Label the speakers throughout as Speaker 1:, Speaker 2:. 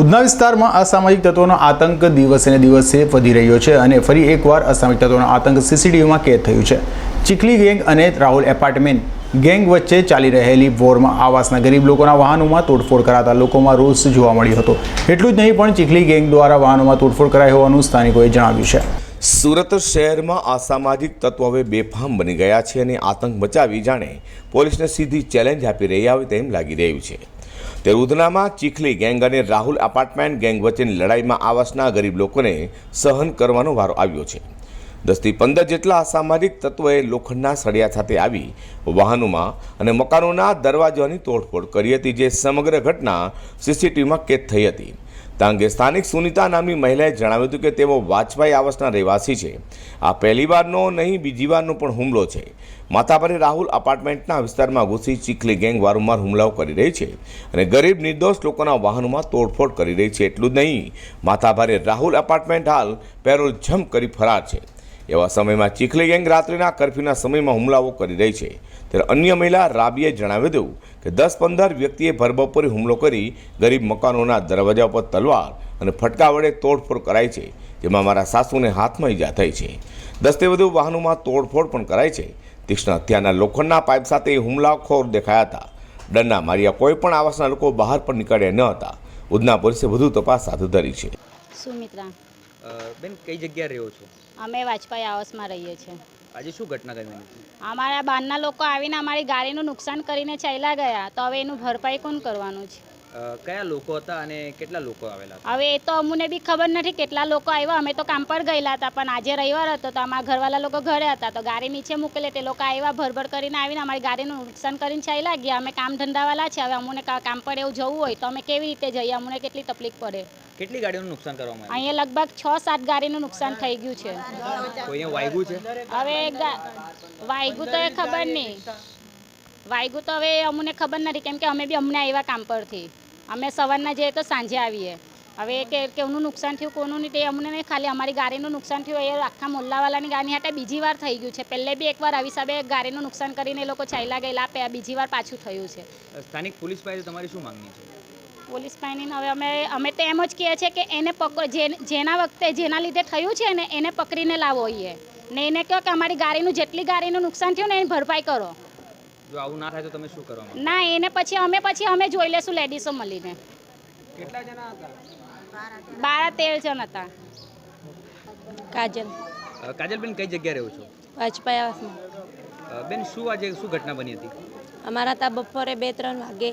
Speaker 1: ઉધના વિસ્તારમાં અસામાજિક તત્વોનો આતંક દિવસે ને દિવસે વધી રહ્યો છે અને ફરી એકવાર અસામાજિક તત્વોનો આતંક સીસીટીવીમાં કેદ થયું છે. ચીખલી ગેંગ અને રાહુલ એપાર્ટમેન્ટ ગેંગ વચ્ચે ચાલી રહેલી વોરમાં આવાસના ગરીબ લોકોના વાહનોમાં તોડફોડ કરાતા લોકોમાં રોષ જોવા મળ્યો હતો. એટલું જ નહીં, પણ ચીખલી ગેંગ દ્વારા વાહનોમાં તોડફોડ કરાઈ હોવાનું સ્થાનિકોએ જણાવ્યું છે.
Speaker 2: સુરત શહેરમાં અસામાજિક તત્વો હવે બેફામ બની ગયા છે અને આતંક મચાવી જાણે પોલીસને સીધી ચેલેન્જ આપી રહી આવે તેમ લાગી રહ્યું છે. તે ઉધનામાં ચીખલી ગેંગ અને રાહુલ અપાર્ટમેન્ટ ગેંગ વચ્ચેની લડાઈમાં આવાસના ગરીબ લોકોને સહન કરવાનો વારો આવ્યો છે. દસથી પંદર જેટલા અસામાજિક તત્વોએ લોખંડના સળિયા સાથે આવી વાહનોમાં અને મકાનોના દરવાજાની તોડફોડ કરી હતી, જે સમગ્ર ઘટના સીસીટીવીમાં કેદ થઈ હતી. આ અંગે સ્થાનિક સુનિતા નામની મહિલાએ જણાવ્યું હતું કે તેઓ વાજપાઈ આવાસના રહેવાસી છે. આ પહેલીવારનો નહીં, બીજી વારનો પણ હુમલો છે. માથાભારે રાહુલ અપાર્ટમેન્ટના વિસ્તારમાં ઘૂસી ચીખલી ગેંગ વારંવાર હુમલાઓ કરી રહી છે અને ગરીબ નિર્દોષ લોકોના વાહનોમાં તોડફોડ કરી રહી છે. એટલું જ નહીં, માથાભારે રાહુલ અપાર્ટમેન્ટ હાલ પેરોલ જમ્પ કરી ફરાર છે. એવા સમયમાં ચીખલી ગેંગ રાત્રિના કર્ફ્યુના સમયમાં હુમલાઓ કરી રહી છે. ત્યારે અન્ય મહિલા રાબીએ જણાવ્યું હતું કે દસ પંદર વ્યક્તિએ ભરબપોરે હુમલો કરી ગરીબ મકાનોના દરવાજા પર તલવાર અને ફટકા વડે તોડફોડ કરાઈ છે જેમાં મારા સાસુને હાથમાં ઈજા થઈ છે. દસથી વધુ વાહનોમાં તોડફોડ પણ કરાઈ છે. તીક્ષ્ણ હત્યાના લોખંડના પાઇપ સાથે હુમલાખોર દેખાયા હતા. ડરના માર્યા કોઈ પણ આવાસના લોકો બહાર પણ નીકળ્યા ન હતા. ઉધના પોલીસે વધુ તપાસ હાથ ધરી છે.
Speaker 3: સુમિત્રા.
Speaker 4: બેન કઈ જગ્યાએ રહ્યો છો?
Speaker 3: અમે વાજપાઈ આવાસમાં રહીએ છીએ.
Speaker 4: આજે શું ઘટના ઘટી
Speaker 3: અમારા બહારના લોકો આવીને અમારી ગાડીનું નુકસાન કરીને ચાલ્યા ગયા, તો હવે એનું ભરપાઈ કોણ કરવાનું છે?
Speaker 4: કયા લોકો હતા અને કેટલા લોકો આવેલા
Speaker 3: હવે એ તો અમને બી ખબર નથી કેટલા લોકો આવ્યા. અમે તો કામ પર ગયેલા હતા પણ આજે રવિવાર હતો તો અમારા ઘરવાળા લોકો ઘરે હતા. તો ગાડી નીચે મૂકેલી તે લોકો આવ્યા ભરભર કરીને આવીને અમારી ગાડીનું નુકસાન કરીને ચાલ્યા ગયા. અમે કામ ધંધાવાળા છે. હવે અમને કામ પર એવું જવું હોય તો અમે કેવી રીતે જઈએ? અમને કેટલી તકલીફ પડે?
Speaker 4: કેટલી ગાડીનું નુકસાન કરવામાં
Speaker 3: અહીંયા લગભગ છ સાત ગાડીનું નુકસાન થઈ ગયું છે. હવે વાયગું તો એ ખબર નહીં. વાયગું તો હવે અમને ખબર નથી. કેમ કે અમે બી અમને આવ્યા કામ પરથી. અમે સવારના જઈએ તો સાંજે આવીએ. હવે એ કે કેવનું નુકસાન થયું કોનું નહીં તે અમને નહીં ખાલી અમારી ગાડીનું નુકસાન થયું એ આખા મોલ્લાવાલાની ગાડી હાટે બીજી વાર થઈ ગયું છે. પહેલે બી એકવાર આવી હિસાબે ગાડીનું નુકસાન કરીને એ લોકો ચાલ્યા ગયેલા બીજી વાર પાછું થયું છે.
Speaker 4: સ્થાનિક પોલીસ પાસે તમારી શું માંગણી છે?
Speaker 3: પોલીસ પાણીને હવે અમે અમે તો એમ જ કહીએ છીએ કે એને પકડ જેના વખતે જેના લીધે થયું છે ને એને પકડીને લાવો અહીંયા ને એને કહો કે અમારી ગાડીનું જેટલી ગાડીનું નુકસાન થયું ને એની ભરપાઈ કરો.
Speaker 4: જો આવું ના થાય તો તમે શું કરો
Speaker 3: ના એને પછી અમે પછી અમે જોઈ લેશું લેડીસો મળીને.
Speaker 4: કેટલા જણા હતા?
Speaker 3: બાર તેર જણ હતા.
Speaker 5: કાજલ.
Speaker 4: કાજલબેન કઈ જગ્યાએ રહો છો?
Speaker 5: વાજપાઈ
Speaker 4: બેન શું આજે શું ઘટના બની હતી?
Speaker 5: અમારા ત્યાં બપોરે બે ત્રણ વાગે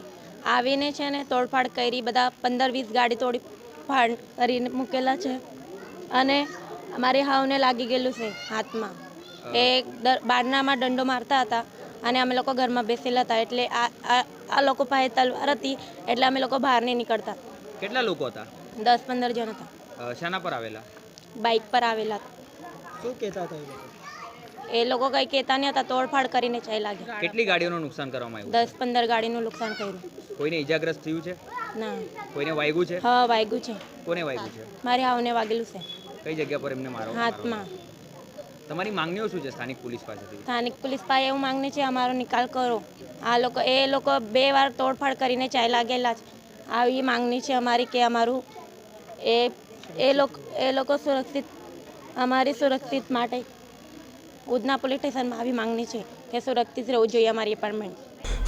Speaker 5: આવીને છે ને તોડફાડ કરી બધા પંદર વીસ ગાડી તોડી ફાડ કરીને મૂકેલા છે. અને અમારી હાવને લાગી ગયેલું છે હાથમાં. એ બારણામાં દંડો મારતા હતા. અને અમે લોકો ઘરમાં બેસેલા હતા એટલે આ લોકો પાસે તલવાર હતી એટલે અમે લોકો બહાર નહીં નીકળતા.
Speaker 4: કેટલા લોકો હતા?
Speaker 5: દસ પંદર જણ હતા.
Speaker 4: શાના પર આવેલા?
Speaker 5: બાઇક પર આવેલા.
Speaker 4: શું કહેતા હતા
Speaker 5: એ લોકો? કંઈ કહેતા નહીં હતા તોડફાડ કરીને ચાલ્યા ગયા.
Speaker 4: કેટલી ગાડીઓનું નુકસાન કરવામાં આવ્યું?
Speaker 5: દસ પંદર ગાડીનું નુકસાન કર્યું.
Speaker 4: કોઈને ઈજાગ્રસ્ત થયું છે?
Speaker 5: ના.
Speaker 4: કોઈને વાગ્યું છે?
Speaker 5: હા વાગ્યું છે.
Speaker 4: કોને વાગ્યું છે?
Speaker 5: મારી હાવને વાગેલું છે.
Speaker 4: કઈ જગ્યા પર એમને મારો
Speaker 5: હાથમાં.
Speaker 4: તમારી માંગણીઓ શું છે સ્થાનિક પોલીસ પાસેથી?
Speaker 5: સ્થાનિક પોલીસ પાસે એવું માંગણી છે અમારો નિકાલ કરો. આ લોકો એ લોકો બે વાર તોડફાડ કરીને ચાલ્યા ગયેલા છે. આવી માંગણી છે અમારી કે અમારું એ એ લોકો એ લોકો સુરક્ષિત અમારી સુરક્ષિત માટે. ઉધના પોલીસ સ્ટેશનમાં આવી માંગણી છે કે સુરક્ષિત રહેવું જોઈએ અમારી એપાર્ટમેન્ટ.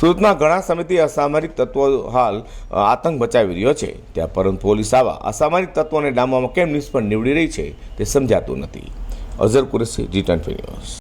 Speaker 2: સુરતમાં ઘણા સમયથી અસામરિક તત્વો હાલ આતંક મચાવી રહ્યો છે. ત્યાં પરંતુ પોલીસ આવા અસામરિક તત્વોને ડામવામાં કેમ નિષ્ફળ નીવડી રહી છે તે સમજાતું નથી. অবজার্ভ করেছে রিটার্ন ফেনিউস